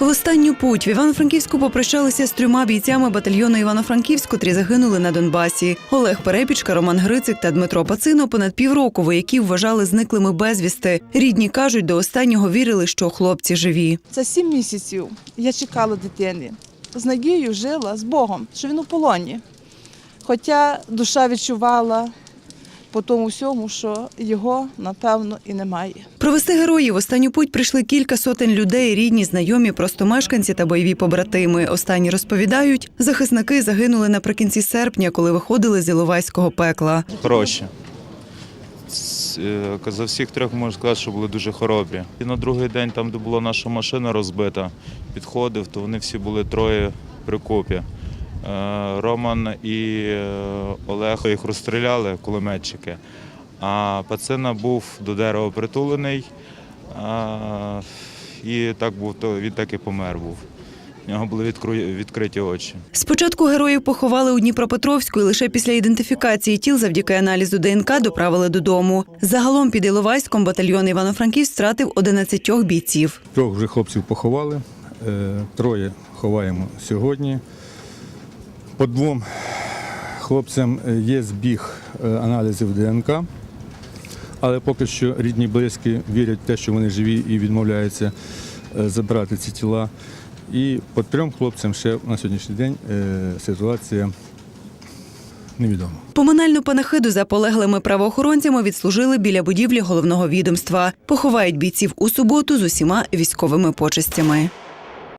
В останню путь в Івано-Франківську попрощалися з трьома бійцями батальйону Івано-Франківськ, котрі загинули на Донбасі. Олег Перепічка, Роман Грицик та Дмитро Пацино понад півроку вояків вважали зниклими безвісти. Рідні кажуть, до останнього вірили, що хлопці живі. За сім місяців я чекала дитини. З надією жила з Богом, що він у полоні. Хоча душа відчувала по тому всьому, що його, напевно, і немає. Провести героїв останню путь прийшли кілька сотень людей, рідні, знайомі, просто мешканці та бойові побратими. Останні розповідають, захисники загинули наприкінці серпня, коли виходили з Іловайського пекла. Хороші. Е, За всіх трьох можу сказати, що були дуже хоробрі. І на другий день, там, де була наша машина розбита, підходив, то вони всі були троє при купі. Е, Роман і е, Олег їх розстріляли, кулеметчики. А пацина був до дерева притулений. І так був, то він так і помер був. У нього були відкриті очі. Спочатку героїв поховали у Дніпропетровську і лише після ідентифікації тіл завдяки аналізу ДНК доправили додому. Загалом під Іловайськом батальйон Івано-Франківськ втратив 11 бійців. Трьох вже хлопців поховали, е, троє ховаємо сьогодні. По двом хлопцям є збіг е, аналізів ДНК, але поки що рідні близькі вірять в те, що вони живі і відмовляються е, забрати ці тіла. І по трьом хлопцям ще на сьогоднішній день е, ситуація невідома. Поминальну панахиду за полеглими правоохоронцями відслужили біля будівлі головного відомства. Поховають бійців у суботу з усіма військовими почестями.